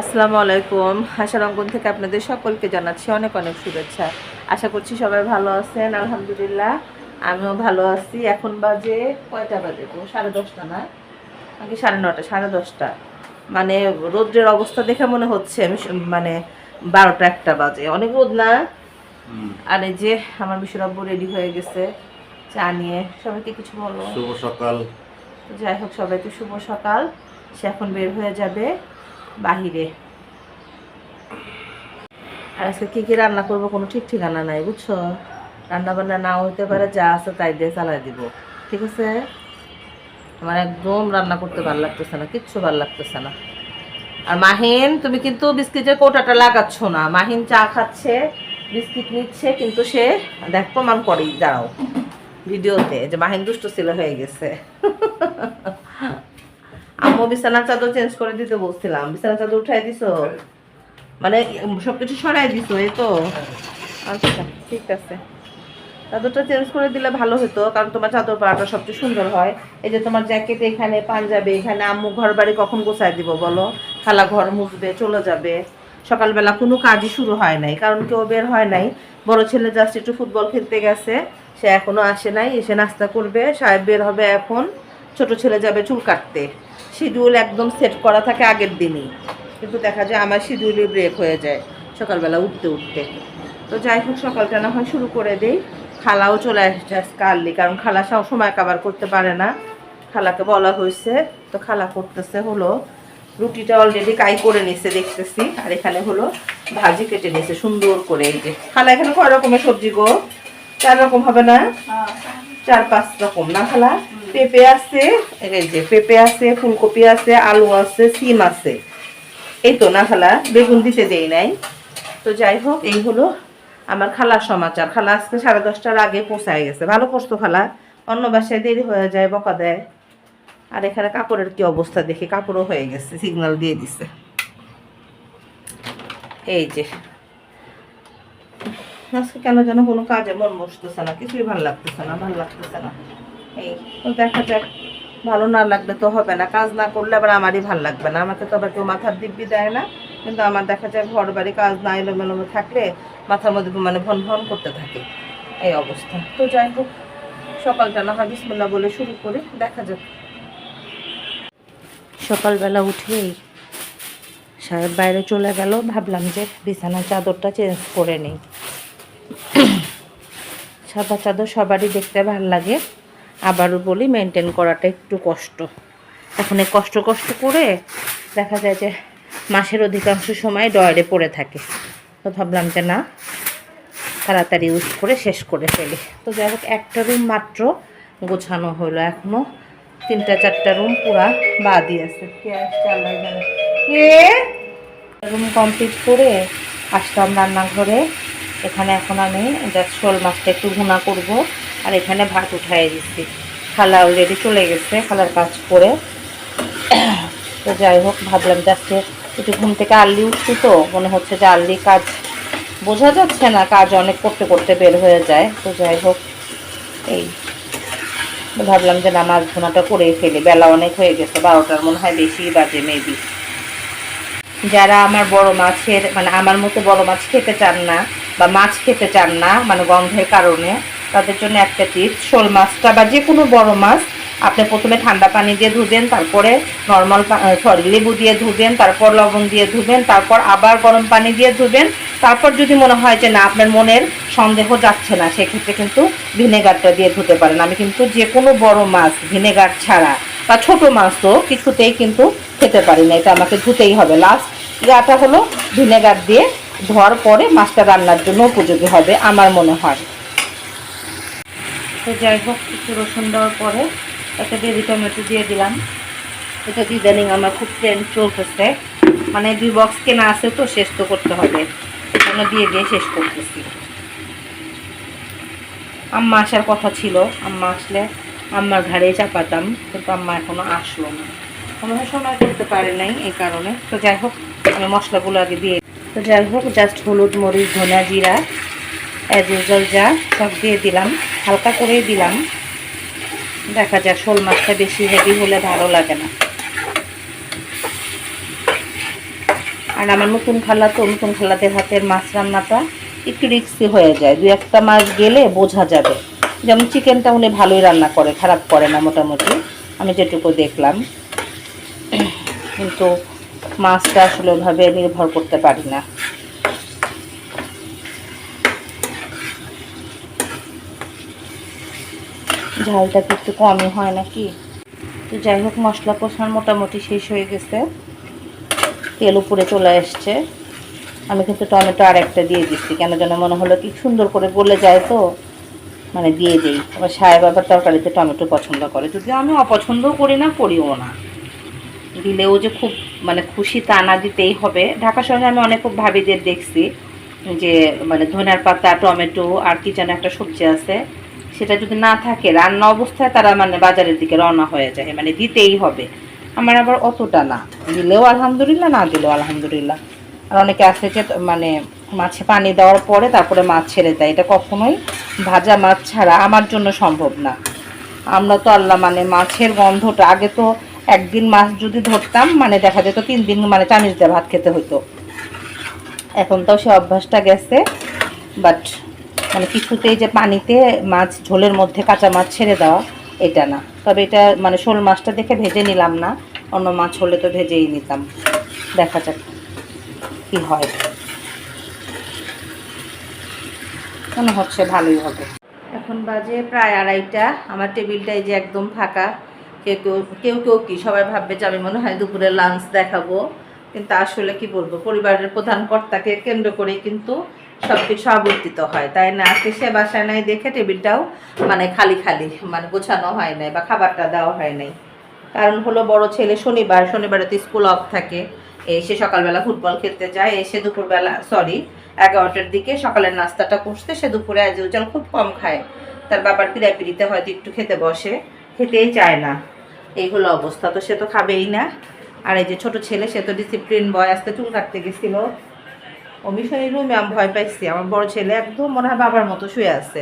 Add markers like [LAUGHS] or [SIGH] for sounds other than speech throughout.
আসসালামু আলাইকুম। আশার অঙ্গন থেকে আপনাদের সকলকে জানাচ্ছি অনেক অনেক শুভেচ্ছা। আশা করছি সবাই ভালো আছেন আলহামদুলিল্লাহ। আমিও ভালো আছি। এখন বাজে কয়টা বাজে গো? সাড়ে দশটা না? নাকি সাড়ে নটা সাড়ে দশটা। মানে রোদ্রের অবস্থা দেখে মনে হচ্ছে আমি মানে বারোটা একটা বাজে। অনেক রোদ না? আর এই যে আমার বিশ্বরব্য রেডি হয়ে গেছে। চা নিয়ে। সবাইকে কিছু বলো? শুভ সকাল। যাই হোক সবাইকে শুভ সকাল। সে এখন বের হয়ে যাবে। বাহিরে। আর আজকে কী কী রান্না করব কোনো ঠিক ঠিকানা নাই, বুঝছ? রান্না বান্না নাও হইতে পারে, যা আছে তাই দিয়ে চালাই দিব, ঠিক আছে? আমার একদম রান্না করতে ভালো লাগতেছে না, কিচ্ছু ভালো লাগতেছে না। আর মাহিন, তুমি কিন্তু বিস্কিটের কোটাটা লাগাচ্ছ না। মাহিন চা খাচ্ছে, বিস্কিট নিচ্ছে, কিন্তু সে, দেখ, প্রমাণ করেই, দাঁড়াও, ভিডিওতে, যে মাহিন দুষ্ট ছিল হয়ে গেছে। আম্মু বিছানার চাদর চেঞ্জ করে দিতে বলছিলাম। বিছানার চাদর উঠাই দিছো? মানে সবকিছু সরাই দিছো, এই তো? আচ্ছা ঠিক আছে। চাদরটা চেঞ্জ করে দিলে ভালো হতো, কারণ তোমার চাদর পাড়াটা সবচেয়ে সুন্দর হয়। এই যে তোমার জ্যাকেট এখানে, পাঞ্জাবি এখানে, আম্মু ঘর বাড়ি কখন গোছায় দিব বলো? খালা ঘর মুছবে, চলে যাবে। সকালবেলা কোনো কাজই শুরু হয় নাই, কারণ কেউ বের হয় নাই। বড় ছেলে জাস্ট একটু ফুটবল খেলতে গেছে, সে এখনও আসে নাই, এসে নাস্তা করবে, সাহেব বের হবে এখন। ছোট ছেলে যাবে চুল কাটতে। শিডিউল একদম সেট করা থাকে আগের দিনই। কিন্তু দেখা যায় আমার শিডিউলই ব্রেক হয়ে যায় সকালবেলা উঠতে উঠতে। তো যাই হোক সকালটা না হয় শুরু করে দেই। খালাও চলে আসছে আজকে আর্লি কারণ খালা সব সময় কাবার করতে পারে না। খালাকে বলা হয়েছে তো খালা করতেছে হলো রুটিটা অলরেডি কাই করে নিছে দেখতেছি। আর এখানে হলো ভাজি কেটে নিছে সুন্দর করে এই যে। খালা এখানে কয় রকমের সবজি গো? চার রকম হবে না? চার পাঁচ রকম না খালা? পেঁপে আছে, এই যে পেঁপে আছে, ফুলকপি আছে, আলু আছে, সিম আছে। এই তো না খালা, বেগুন দিতে দেই নাই। তো যাই হোক, এই হলো আমার খালার সমাচার। খালা আজকে সাড়ে দশটার আগে পৌঁছায় গেছে। ভালো করতো খালা? অন্য বাসায় দেরি হয়ে যায়, বকা দেয়। আর এখানে কাপড়ের কি অবস্থা দেখে, কাপড়ও হয়ে গেছে সিগন্যাল দিয়ে দিছে। এই যে। আজকে কেন যেন কোনো কাজে মন বসতেছে না, কিছুই ভালো লাগতেছে না, ভালো লাগতেছে না। এই দেখা যাক। ভালো না লাগলে তো হবে না। কাজ না করলে আবার আমারই ভালো লাগবে না। আমাকে তো আবার কেউ মাথার দিব্যি দেয় না। কিন্তু আমার দেখা যায় ঘর বাড়ি কাজ না এলোমেলো থাকলে মাথার মধ্যে মানে ভন ভন করতে থাকে। এই অবস্থা। তো যাই হোক, সকালটা না হয় বিসমুল্লাহ বলে শুরু করে। দেখা যাক। সকালবেলা উঠেই সাহেব বাইরে চলে গেল। ভাবলাম যে বিছানার চাদরটা চেঞ্জ করে নিই। সাদা চাদর সবারই দেখতে ভালো লাগে। আবারও বলি মেনটেন করাটা একটু কষ্ট। এখন এই কষ্ট কষ্ট করে দেখা যায় যে মাসের অধিকাংশ সময় ডয়ারে পড়ে থাকে। তো ভাবলাম যে না, তাড়াতাড়ি ইউজ করে শেষ করে ফেলি। তো যাই হোক, একটা রুম মাত্র গোছানো হলো। এখনও তিনটা, চারটা রুম পুরা বাদই আছে। রুম কমপ্লিট করে আসলাম রান্নাঘরে। এখানে এখন আমি জাস্ট শোল মাছটা একটু ভুনা করব। আর এখানে ভাত উঠাই দিচ্ছি খালা অলরেডি চলে গেছে খালার কাজ করে। তো যাই হোক, ভাবলাম যাচ্ছে একটু ঘুম থেকে আর্লি উঠছি তো, মনে হচ্ছে যে আর্লি কাজ বোঝা যাচ্ছে না, কাজ অনেক করতে করতে বের হয়ে যায়। তো যাই হোক, এই ভাবলাম যে না, মাছ ভুনাটা করেই ফেলি। বেলা অনেক হয়ে গেছে, বারোটার মনে হয় বেশি বাজে মেবি যারা আমার বড় মাছের মানে আমার মতো বড় মাছ খেতে চান না বা মাছ খেতে চান না মানে গন্ধের কারণে, তাদের জন্য একটা টিপস শোল মাছটা বা যে কোনো বড় মাছ, আপনি প্রথমে ঠান্ডা পানি দিয়ে ধুবেন, তারপরে নর্মাল সরি লেবু দিয়ে ধুবেন, তারপর লবণ দিয়ে ধুবেন, তারপর আবার গরম পানি দিয়ে ধুবেন, তারপর যদি মনে হয় যে না, আপনার মনের সন্দেহ যাচ্ছে না, সেক্ষেত্রে কিন্তু ভিনেগারটা দিয়ে ধুতে পারেন। আমি কিন্তু যে কোনো বড় মাছ, ভিনেগার ছাড়া, বা ছোট মাছ তো কিছুতেই কিন্তু খেতে পারি না, এটা আমাকে ধুতেই হবে। লাস্ট গাটা হলো ভিনেগার দিয়ে ধোয়ার পরে মাছটা রান্নার জন্য উপযোগী হবে, আমার মনে হয়। তো যাই হোক, একটু রসুন দেওয়ার পরে একটা বেবি টমেটো দিয়ে দিলাম। এটা ইদানিং আমার খুব ট্রেন্ড চলতেছে। মানে দুই বক্স কেনা আছে তো, শেষ তো করতে হবে। সেজন্য দিয়ে দিয়ে শেষ করতেছি। আম্মা আসার কথা ছিল, আম্মা আসলে আম্মার ঘাড়ে চাপাতাম, কিন্তু আম্মা এখনও আসলো না। কোনো সময় করতে পারে নাই এই কারণে। তো যাই হোক, আমি মশলাগুলো আগে দিয়ে তো যাই হোক জাস্ট হলুদ, মরিচ ধনা জিরা অ্যাজ ইউজুয়াল যা সব দিয়ে দিলাম। হালকা করেই দিলাম। দেখা যাক, শোল মাছটা বেশি হেভি হলে ভালো লাগে না। আর আমার নতুন খালা তো, নতুন খালাদের হাতের মাছ রান্নাটা একটু রিক্সি হয়ে যায়। দু একটা মাছ গেলে বোঝা যাবে। যেমন চিকেনটা উনি ভালোই রান্না করে, খারাপ করে না মোটামুটি। আমি যেটুকু দেখলাম। কিন্তু মাছটা আসলে ওইভাবে নির্ভর করতে পারি না। ঝালটা একটু কমই হয় নাকি? তো যাই হোক, মশলা কষানো মোটামুটি শেষ হয়ে গেছে। তেল উপরে চলে এসছে আমি কিন্তু টমেটো আর একটা দিয়ে দিচ্ছি, কেন যেন মনে হলো কি সুন্দর করে গলে যায় তো। মানে দিয়ে দিই। আবার সাহেব আবার তরকারিতে টমেটো পছন্দ করে। যদিও আমি অপছন্দও করি না, করিও না। দিলেও যে খুব মানে খুশি তা না দিতেই হবে। ঢাকা শহরে আমি অনেক খুব ভাবিদের দেখছি যে মানে ধনিয়ার পাতা, টমেটো আর কি যেন একটা সবজি আছে, সেটা যদি না থাকে, রান্না অবস্থায় তারা মানে বাজারের দিকে রওনা হয়ে যায় মানে দিতেই হবে। আমার আবার অতটা না। দিলেও আলহামদুলিল্লাহ, না দিলেও আলহামদুলিল্লাহ। আর অনেকে আছে যে মানে মাছে পানি দেওয়ার পরে তারপরে মাছ ছেড়ে দেয়। এটা কখনোই ভাজা মাছ ছাড়া আমার জন্য সম্ভব না। আমরা তো আল্লাহ মানে মাছের গন্ধটা, আগে তো একদিন মাছ যদি ধরতাম মানে দেখা যেত তিন দিন মানে চামিচ দিয়ে ভাত খেতে হতো এখন তো সে অভ্যাসটা গেছে বাট মানে কিছুতেই যে পানিতে মাছ, ঝোলের মধ্যে কাঁচা মাছ ছেড়ে দেওয়া, এটা না। তবে এটা মানে শোল মাছটা দেখে ভেজে নিলাম না, অন্য মাছ হলে তো ভেজেই নিতাম। দেখা যাক কি হয়। মনে হচ্ছে ভালোই হবে। এখন বাজে প্রায় আড়াইটা, আমার টেবিলটা এই যে একদম ফাঁকা। কেউ কেউ কেউ কেউ কি সবাই ভাববে যে আমি মনে হয় দুপুরে লাঞ্চ দেখাবো। কিন্তু আসলে কি বলব, পরিবারের প্রধান কর্তাকে কেন্দ্র করে কিন্তু সব কিছু আবর্তিত হয়, তাই না? আজকে সে বাসায় নাই দেখে টেবিলটাও মানে খালি খালি মানে গোছানো হয় নাই বা খাবারটা দেওয়া হয় নাই। কারণ হলো বড় ছেলে শনিবার, শনিবারে তো স্কুল অফ থাকে। এসে সকালবেলা ফুটবল খেলতে যায়, এসে দুপুরবেলা সরি এগারোটার দিকে সকালের নাস্তাটা করতে সে দুপুরে আজ খুব কম খায়। তার বাবার পিড়ায় পিড়িতে হয়তো একটু খেতে বসে, খেতেই চায় না। এই হলো অবস্থা তো সে তো খাবেই না। আর এই যে ছোট ছেলে, সে তো ডিসিপ্লিন বয় আসতে চুল কাটতে গেছিল। ও মিশনের রুমে আমি ভয় পাইছি। আমার বড় ছেলে একদম মনে হয় বাবার মতো শুয়ে আছে।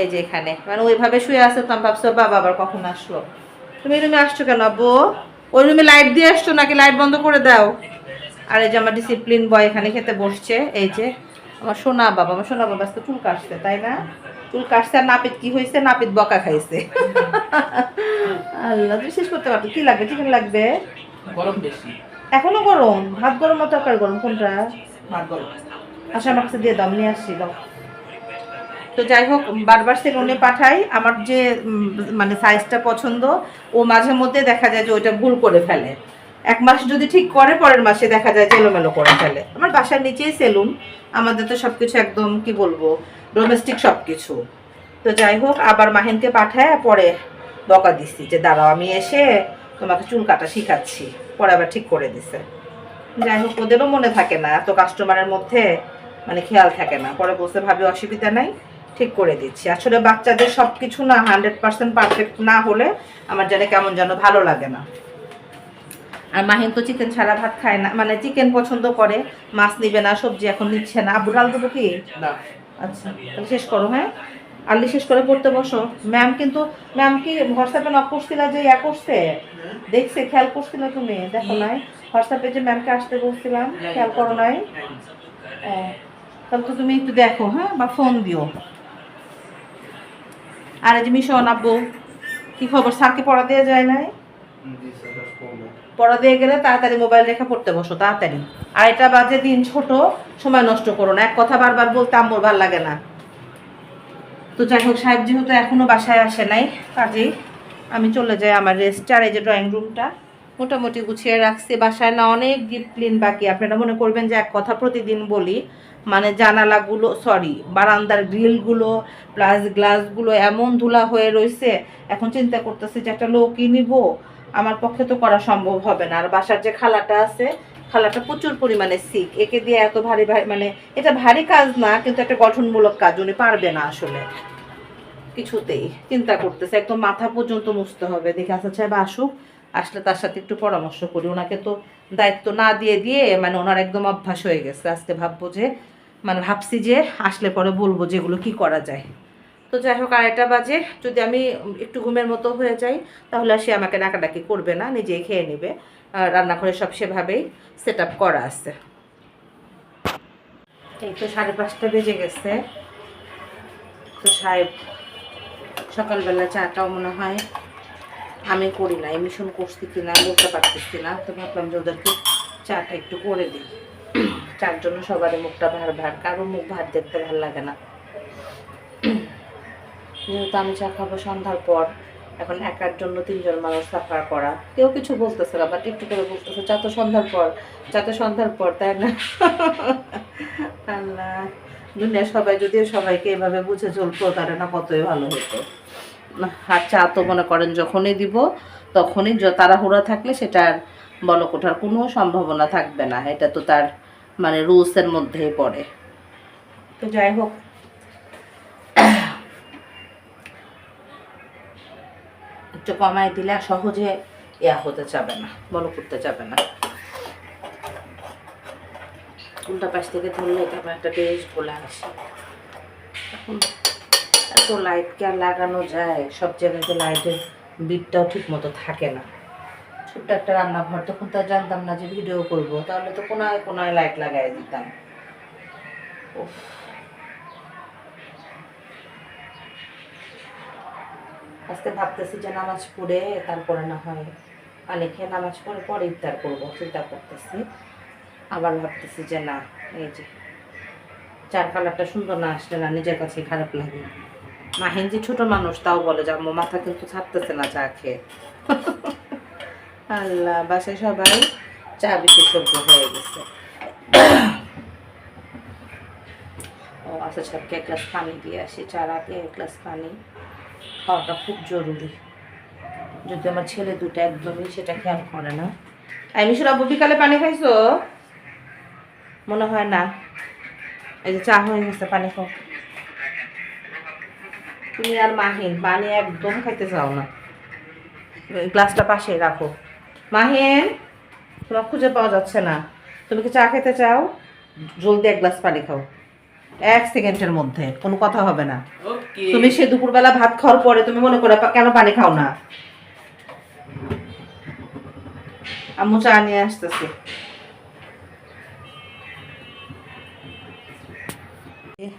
এই যে এখানে। মানে ওইভাবে শুয়ে আছে তো আমি ভাবছি বাবা, আবার কখন আসলো? তুমি রুমে আসছো কেন আব্বু? ওই রুমে লাইট দিয়ে আসছো নাকি? লাইট বন্ধ করে দাও। আর এই যে আমার ডিসিপ্লিন বয় এখানে খেতে বসছে। এই যে আমার সোনা বাবা আমার সোনা বাবা আজকে চুল কাটছে তাই না? চুল কাটছে আর নাপিত কি হয়েছে? নাপিত বকা খাইছে। আল্লাহ তুমি শেষ করতে পারতো কি লাগবে? চিকেন লাগবে? গরম বেশি। এখনও গরম? ভাত গরম না তরকারি গরম কোনটা? ভাত গরম। আচ্ছা আমার কাছে দিয়ে দাম নিয়ে আসছি দাও। তো যাই হোক বারবার সেলুনে পাঠাই আমার যে মানে সাইজটা পছন্দ ও মাঝে মধ্যে দেখা যায় যে ওইটা ভুল করে ফেলে। এক মাস যদি ঠিক করে পরের মাসে দেখা যায় যে এলোমেলো করে ফেলে। আমার বাসার নিচেই সেলুন। আমাদের তো সব কিছু একদম, কি বলব ডোমেস্টিক সব কিছু তো যাই হোক, আবার মাহিনকে পাঠায়, পরে বকা দিচ্ছি যে, দাঁড়াও, আমি এসে তোমাকে চুল কাটা শিখাচ্ছি। পরে আবার ঠিক করে দিছে। যাই হোক, ওদেরও মনে থাকে না, এত কাস্টমারের মধ্যে মানে খেয়াল থাকে না। পরে বসে ভাবে, অসুবিধা নাই, ঠিক করে দিচ্ছি। আসলে বাচ্চাদের সব কিছু না হান্ড্রেড পার্সেন্ট পারফেক্ট না হলে আমার যেন কেমন যেন ভালো লাগে না। আর মাহিন তো চিকেন ছাড়া ভাত খায় না। মানে চিকেন পছন্দ করে মাছ নিবে না সবজি এখন নিচ্ছে না। আবু ডাল দেবো কি? আচ্ছা তাহলে শেষ করো হ্যাঁ? আল্লি শেষ করে পড়তে বসো। ম্যাম কিন্তু ম্যাম কি হোয়াটসঅ্যাপে নক করছিল যে ইয়া করছে? দেখছে খেয়াল করছিল তুমি? দেখো নাই। হোয়াটসঅ্যাপে যে ম্যামকে আসতে বলছিলাম খেয়াল করো নাই? তাহলে তো তুমি একটু দেখো হ্যাঁ? বা ফোন দিও। আর এই যে মিশন আব্বু কি খবর? স্যারকে পড়া দেওয়া যায় নাই? পড়া দিয়ে গেলে তাড়াতাড়ি মোবাইল রেখে পড়তে বসো, তাড়াতাড়ি। আর এটা বাজে দিন ছোট, সময় নষ্ট করো না। এক কথা বারবার বলতে আম্মুর ভালো লাগে না। তো যাই হোক, সাহেব যেহেতু এখনও বাসায় আসে নাই, কাজেই আমি চলে যাই আমার রেস্ট আর এই যে ড্রয়িং রুমটা মোটামুটি গুছিয়ে রাখছি। বাসায় না অনেক ডিপ ক্লিন বাকি। আপনারা মনে করবেন যে এক কথা প্রতিদিন বলি মানে জানালাগুলো সরি বারান্দার গ্রিলগুলো প্লাস গ্লাসগুলো এমন ধুলা হয়ে রয়েছে এখন চিন্তা করতেছি যে একটা লোকই নিব। আমার পক্ষে তো করা সম্ভব হবে না। আর বাসার যে খালাটা আছে, খালাটা প্রচুর পরিমাণে সিক একে দিয়ে এত ভারী ভারী মানে এটা ভারী কাজ না, কিন্তু একটা গঠনমূলক কাজ, উনি পারবে না আসলে। কিছুতেই চিন্তা করতেছে। একদম মাথা পর্যন্ত মুছতে হবে। দেখে আসা সাহেব আসুক, আসলে তার সাথে একটু পরামর্শ করি। ওনাকে তো দায়িত্ব না দিয়ে দিয়ে মানে ওনার একদম অভ্যাস হয়ে গেছে। আজকে ভাববো যে মানে ভাবছি যে, আসলে পরে বলব যেগুলো কি করা যায়। তো যাই হোক, আড়াইটা বাজে। যদি আমি একটু ঘুমের মতো হয়ে যাই, তাহলে সে আমাকে ডাকাডাকি করবে না, নিজেই খেয়ে নেবে। রান্নাঘরে সব সেভাবেই সেট করা আছে। এই তো সাড়ে পাঁচটা বেজে গেছে। তো সাহেব, সকালবেলা চাটাও মনে হয় আমি করি না এমিশন করছি কিনা, বলতে পারতেছি না। তো ভাবলাম যে ওদেরকে চাটা একটু করে দিই। চার জন্য সবারই মুখটা ভার ভার কারও মুখ ভার দেখতে ভালো লাগে না। যেহেতু আমি চা খাব সন্ধ্যার পর, এখন একার জন্য তিনজন মানুষ সাফার করা। কেউ কিছু বলতেছে না বাট একটু করে বলতেছে, চা তো সন্ধ্যার পর, চা তো সন্ধ্যার পর, তাই না? [LAUGHS] আল্লাহ দুনিয়া সবাই যদি সবাইকে এভাবে বুঝে চলতো তাহলে না কতই ভালো হতো। আর চা তো মনে করেন যখনই দিব, তখনই তাড়াহুড়া থাকলে সেটার বলক ওঠার কোনো সম্ভাবনা থাকবে না। এটা তো তার মানে রুলসের মধ্যেই পড়ে। তো যাই হোক একটু কমায় দিলে সহজে ইয়া হতে যাবে না বলো করতে যাবে না। উল্টা পাশ থেকে ধরলে তারপর একটা টেস্ট বলে আসে। এখন এত লাইট কি আর লাগানো যায়, সব জায়গায় তো লাইটের বিটটাও ঠিক মতো থাকে না। ছোট্ট একটা রান্নাঘর, তখন তো জানতাম না যে ভিডিও করব, তাহলে তো কোনায় কোনায় লাইট লাগাই দিতাম। আজকে ভাবতেছি যে নামাজ পড়ে তারপরে না হয় পানি খেয়ে নামাজ পড়ে, পরে ইফতার করব চিন্তা করতেছি। আবার ভাবতেছি যে না, এই যে চার কালারটা সুন্দর না আসলে না নিজের কাছে খারাপ লাগে। মাহিন যে ছোট মানুষ, তাও বলে যে আম্মু, মাথা কিন্তু ছাড়তেছে না চা খেয়ে। আল্লাহ, বাসায় সবাই চা বিশেষজ্ঞ হয়ে গেছে। ও আচ্ছা সবকে এক গ্লাস পানি দিয়ে আসি, চা রাতে এক গ্লাস পানি। খাওয়াটা খুব জরুরি। যদি আমার ছেলে দুটো একদমই সেটা খেয়াল করে না। আমি আব্বু বিকালে পানি খাইছো? মনে হয় না। এই যে চা হয়ে গেছে, পানি খাও। তুমি আর মাহিন পানি একদম খাইতে চাও না। গ্লাসটা পাশে রাখো। মাহিন তোমার খুঁজে পাওয়া যাচ্ছে না। তুমি কি চা খেতে চাও? জলদি এক গ্লাস পানি খাও। এক সেকেন্ডের মধ্যে কোনো কথা হবে না। তুমি সে দুপুরবেলা ভাত খাওয়ার পরে তুমি মনে করে কেন পানি খাও না? আম্মু চা নিয়ে আসতেছি।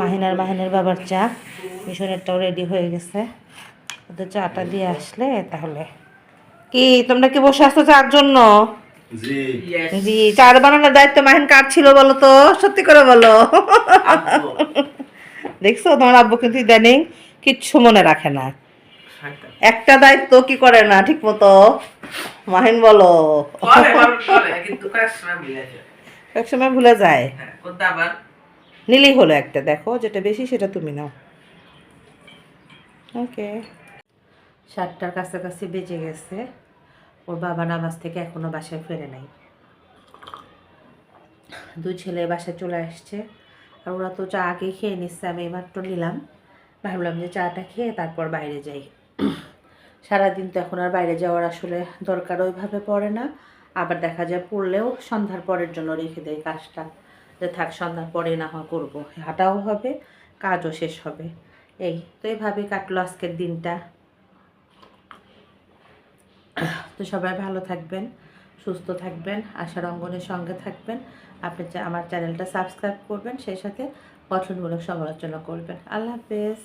মাহিনার মাহিনের বাবার চা মিশনেরটাও রেডি হয়ে গেছে। ওদের চাটা দিয়ে আসলে তাহলে। কি তোমরা কি বসে আসছো চার জন্য? জি। চার বানানোর দায়িত্ব মাহিন কার ছিল বলো তো? সত্যি করে বলো। দেখছ তোমার আব্বু কিন্তু ইদানিং কিচ্ছু মনে রাখে না। একটা দায়িত্ব কি করে না ঠিক মতো? মাহিন বলো। যায়। একসময় ভুলে যায়? হ্যাঁ নিলেই হলো একটা দেখো যেটা বেশি সেটা তুমি নাও। ওকে সাতটার কাছাকাছি বেজে গেছে। ওর বাবা নামাজ থেকে এখনও বাসায় ফেরে নাই। দুই ছেলে বাসায় চলে আসছে। আর ওরা তো চা আগে খেয়ে নিচ্ছে, আমি মাত্র নিলাম। ভাবলাম যে চাটা খেয়ে তারপর বাইরে যাই। সারাদিন তো এখন আর বাইরে যাওয়ার আসলে দরকার ওইভাবে পড়ে না। আবার দেখা যায় পড়লেও সন্ধ্যার পরের জন্য রেখে দেয় কাজটা। যে থাক, সন্ধ্যার পরে না হয় করব। হাঁটাও হবে, কাজও শেষ হবে। এই, তো এইভাবেই কাটলো আজকের দিনটা। [COUGHS] তো সবাই ভালো থাকবেন, সুস্থ থাকবেন, আশার অঙ্গনের সঙ্গে থাকবেন। আপনি আমার চ্যানেলটা সাবস্ক্রাইব করবেন, সেই সাথে গঠনমূলক সমালোচনা করবেন। আল্লাহ হাফেজ।